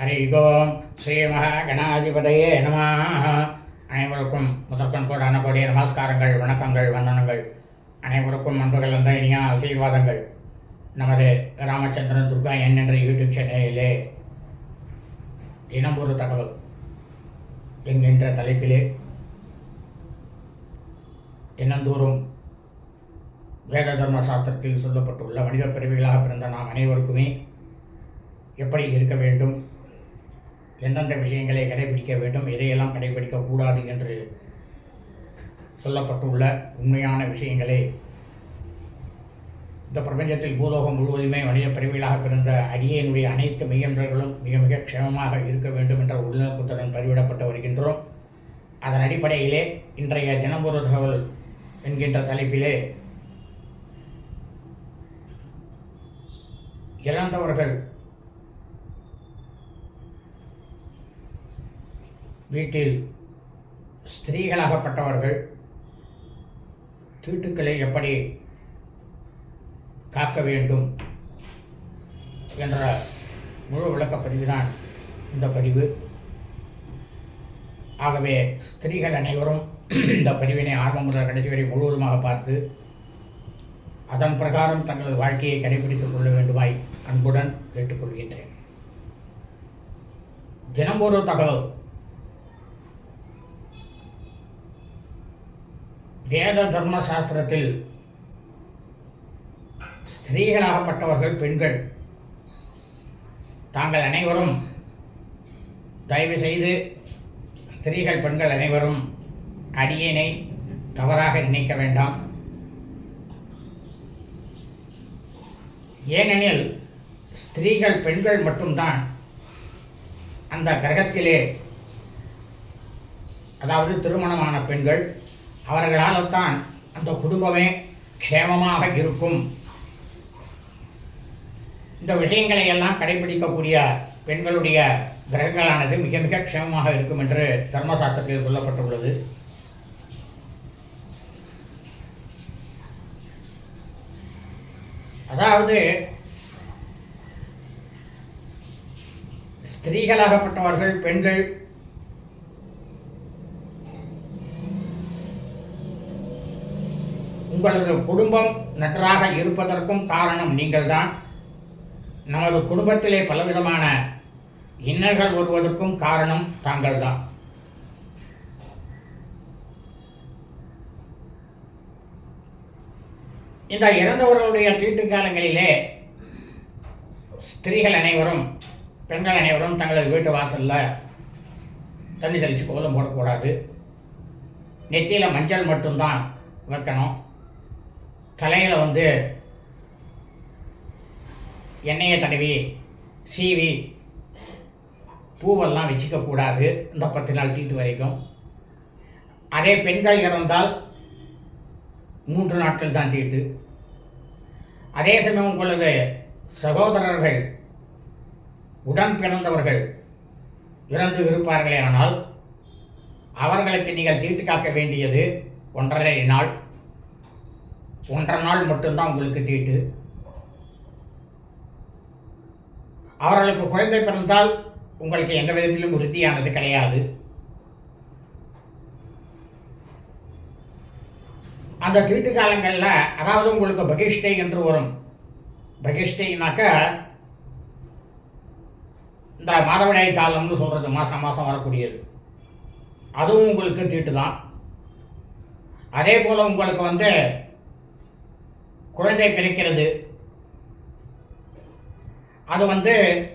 ஹரி ஓம் ஸ்ரீ மகாகணாதிபதையே நம அனைவருக்கும் முதற்கண் கோடான கோடிய நமஸ்காரங்கள் வணக்கங்கள் வந்தனங்கள். அனைவருக்கும் அன்புகள் வந்த இனியா ஆசீர்வாதங்கள். நமது ராமச்சந்திரன் துர்கா என் என்ற யூடியூப் சேனலிலே தினம் ஒரு தகவல் என்கின்ற தலைப்பிலே தினந்தோறும் வேத தர்ம சாஸ்திரத்தில் சொல்லப்பட்டுள்ள மனித பிறவிகளாக பிறந்த நாம் அனைவருக்குமே எப்படி இருக்க வேண்டும்? எந்தெந்த விஷயங்களை கடைபிடிக்க வேண்டும் எதையெல்லாம் கடைபிடிக்கக்கூடாது என்று சொல்லப்பட்டுள்ள உண்மையான விஷயங்களை. இந்த பிரபஞ்சத்தில் பூலோகம் முழுவதுமே மனித பிறவிகளாக பிறந்த அடியனுடைய அனைத்து மெய்யன்றர்களும் மிக மிக க்ஷமமாக இருக்க வேண்டும் என்ற உள்நோக்கத்துடன் பதிவிடப்பட்டு வருகின்றோம். அதன் அடிப்படையிலே இன்றைய தினம்பொரு தகவல் என்கின்ற தலைப்பிலே இறந்தவர்கள் வீட்டில் ஸ்திரீகளாகப்பட்டவர்கள் தீட்டுக்களை எப்படி காக்க வேண்டும் என்ற முழு விளக்க பதிவுதான் இந்த பதிவு. ஆகவே ஸ்திரீகள் அனைவரும் இந்த பதிவினை ஆரம்பம் முதல் கடைசி வரை முழுவதுமாக பார்த்து அதன் பிரகாரம் தங்களது வாழ்க்கையை கடைபிடித்துக் கொள்ள வேண்டுமாய் அன்புடன் கேட்டுக்கொள்கின்றேன். தினம் ஒரு தகவல். வேத தர்ம சாஸ்திரத்தில் ஸ்திரீகளாகப்பட்டவர்கள் பெண்கள் தாங்கள் அனைவரும் தயவு செய்து ஸ்திரீகள் பெண்கள் அனைவரும் அடியேனை தவறாக நினைக்க வேண்டாம். ஏனெனில் ஸ்திரீகள் பெண்கள் மட்டும்தான் அந்த கிரகத்திலே அதாவது திருமணமான பெண்கள் அவர்களால் தான் அந்த குடும்பமே க்ஷேமமாக இருக்கும். இந்த விஷயங்களை எல்லாம் கடைபிடிக்கக்கூடிய பெண்களுடைய கிரகங்களானது மிக மிக க்ஷேமமாக இருக்கும் என்று தர்மசாஸ்திரத்தில் சொல்லப்பட்டுள்ளது. அதாவது ஸ்திரீகளாகப்பட்டவர்கள் பெண்கள் உங்களது குடும்பம் நன்றாக இருப்பதற்கும் காரணம் நீங்கள்தான். நமது குடும்பத்திலே பலவிதமான இன்னல்கள் வருவதற்கும் காரணம் தாங்கள்தான். இந்த இறந்தவர்களுடைய தீட்டு காலங்களிலே ஸ்திரீகள் அனைவரும் பெண்கள் அனைவரும் தங்களது வீட்டு வாசலில் தண்ணி தெளித்து கோலம் போடக்கூடாது. நெத்தியில் மஞ்சள் மட்டும்தான் வைக்கணும். தலையில் வந்து எண்ணெயை தடவி சீவி பூவெல்லாம் வச்சுக்கக்கூடாது இந்த பத்து நாள் தீட்டு வரைக்கும். அதே பெண்கள் இறந்தால் மூன்று நாட்கள் தான் தீட்டு. அதே சமயம் உங்களது சகோதரர்கள் உடன் பிறந்தவர்கள் இறந்து இருப்பார்களே ஆனால் அவர்களுக்கு நீங்கள் தீட்டு காக்க வேண்டியது ஒன்றரை நாள். ஒன்றரை நாள் மட்டும்தான் உங்களுக்கு தீட்டு அவர்களுக்கு குழந்தை பிறந்தால் உங்களுக்கு எந்த விதத்திலும் உறுதியானது கிடையாது. அந்த தீட்டு காலங்களில் அதாவது உங்களுக்கு பகிஷ்டை என்று வரும். பகிஷ்டைனாக்க இந்த மாதவிடாய் காலம்னு சொல்கிறது மாதம் மாதம் வரக்கூடியது. அதுவும் உங்களுக்கு தீட்டு தான் அதே போல் உங்களுக்கு வந்து குழந்தை பிறக்கிறது. அது வந்து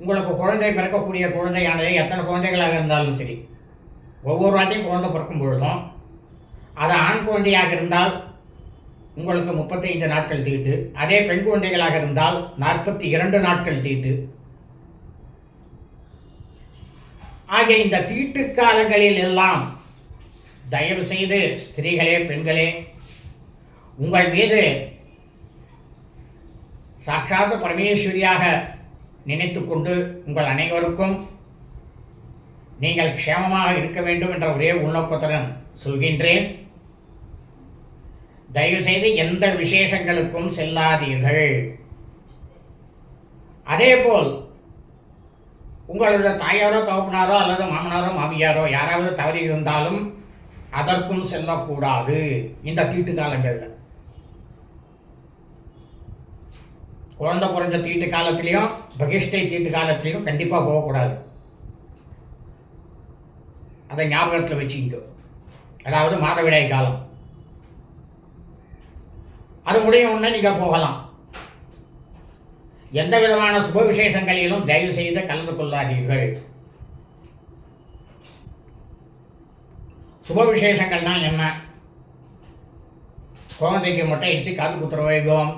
உங்களுக்கு குழந்தை பிறக்கக்கூடிய குழந்தையானது எத்தனை குழந்தைகளாக இருந்தாலும் சரி ஒவ்வொரு வாட்டியும் குழந்தை பிறக்கும் பொழுதும் அது ஆண் குழந்தையாக இருந்தால் உங்களுக்கு முப்பத்தைந்து நாட்கள் தீட்டு அதே பெண் குழந்தைகளாக இருந்தால் நாற்பத்தி இரண்டு நாட்கள் தீட்டு ஆகிய இந்த தீட்டு காலங்களில் எல்லாம் தயவு செய்து ஸ்திரீகளே பெண்களே உங்கள் மீது சாட்சாத் பரமேஸ்வரியாக நினைத்துக்கொண்டு உங்கள் அனைவருக்கும் நீங்கள் க்ஷேமமாக இருக்க வேண்டும் என்ற ஒரே உள்நோக்கத்துடன் சொல்கின்றேன். தயவுசெய்து எந்த விசேஷங்களுக்கும் செல்லாதீர்கள். அதேபோல் உங்களது தாயாரோ தகப்பனாரோ அல்லது மாமனாரோ மாமியாரோ யாராவது தவறி இருந்தாலும் அதற்கும் செல்லக்கூடாது. இந்த தீட்டு காலங்களில். குழந்தை பிறந்த தீட்டு காலத்திலையும் பகிஷ்டை தீட்டு காலத்திலையும் கண்டிப்பாக போகக்கூடாது. அதை ஞாபகத்தில் வச்சுக்கிட்டோம் அதாவது மாதவிடாய் காலம். அது முடியும் உடனே நீங்கள் போகலாம். எந்த விதமான சுப விசேஷங்களிலும் தயவு செய்து கலந்து கொள்ளாதீர்கள். சுப விசேஷங்கள்னா என்ன? குழந்தைக்கு மொட்டை அடித்து காது குத்துற வைபவம்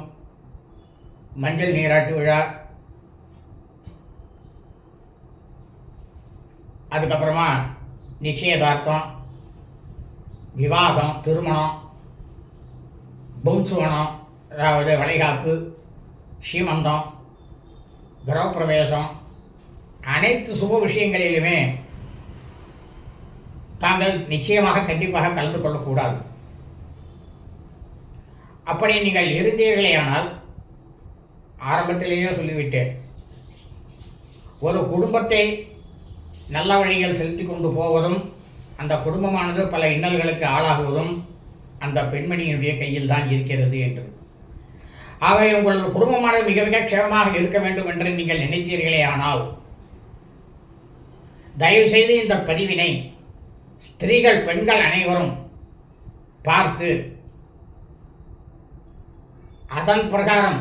மஞ்சள் நீராட்டு விழா. அதுக்கப்புறமா நிச்சயதார்த்தம் விவாகம் திருமணம் பும்சுவனம் அதாவது வளைகாப்பு சீமந்தம் கிரகப்பிரவேசம் அனைத்து சுப விஷயங்களிலுமே தாங்கள் நிச்சயமாக கண்டிப்பாக கலந்து கொள்ளக்கூடாது. அப்படி நீங்கள் இருந்தீர்களேயானால் ஆரம்பத்திலேயே சொல்லிவிட்டேன். ஒரு குடும்பத்தை நல்ல வழியில் செலுத்தி கொண்டு போவதும் அந்த குடும்பமானது பல இன்னல்களுக்கு ஆளாகுவதும் அந்த பெண்மணியினுடைய கையில் தான் இருக்கிறது என்று ஆகவே உங்களது குடும்பமானது மிக மிக க்ஷேமமாக இருக்க வேண்டும் என்று நீங்கள் நினைத்தீர்களே ஆனால் தயவுசெய்து இந்த பதிவினை ஸ்திரீகள் பெண்கள் அனைவரும் பார்த்து அதன் பிரகாரம்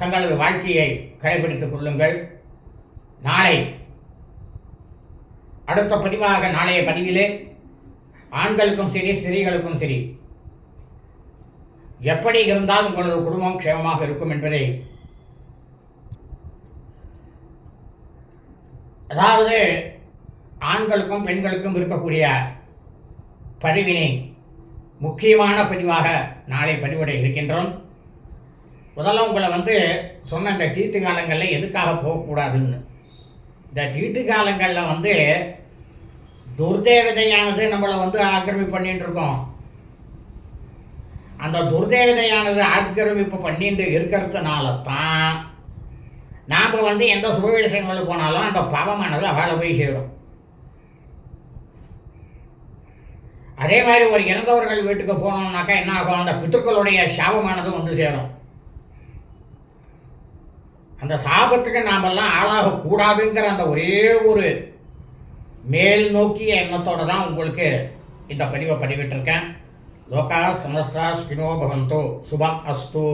தங்களது வாழ்க்கையை கடைபிடித்துக் கொள்ளுங்கள். நாளை அடுத்த பதிவாக நாளைய பதிவிலே ஆண்களுக்கும் சரி ஸ்திரீகளுக்கும் சரி எப்படி இருந்தால் உங்களது குடும்பம் க்ஷேமமாக இருக்கும் என்பதை அதாவது ஆண்களுக்கும் பெண்களுக்கும் இருக்கக்கூடிய பதிவினை முக்கியமான பதிவாக நாளை பதிவிட இருக்கின்றோம். முதல்ல உங்களை வந்து சொன்ன இந்த தீட்டு காலங்களில் எதுக்காக போகக்கூடாதுன்னு. இந்த தீட்டு காலங்களில் வந்து துர்தேவதையானது நம்மளை வந்து ஆக்கிரமிப்பு பண்ணிட்டு இருக்கோம். அந்த துர்தேவதையானது ஆக்கிரமிப்பு பண்ணிட்டு இருக்கிறதுனால தான் நாம் வந்து எந்த சுப விஷயங்களுக்கு போனாலும் அந்த பாவமானது அவளை போய் சேரும். அதே மாதிரி ஒரு இறந்தவர்கள் வீட்டுக்கு போனோம்னாக்கா என்ன ஆகும்? அந்த பித்ருக்களுடைய சாபமானதும் வந்து சேரும். அந்த சாபத்துக்கு நாமெல்லாம் ஆளாகக்கூடாதுங்கிற அந்த ஒரே ஒரு மேல் நோக்கிய எண்ணத்தோட தான் உங்களுக்கு இந்த பதிவை பதிவிட்டிருக்கேன். லோகா சமஸ்தா ஸ்கினோ பவந்தோ சுபம் அஸ்து.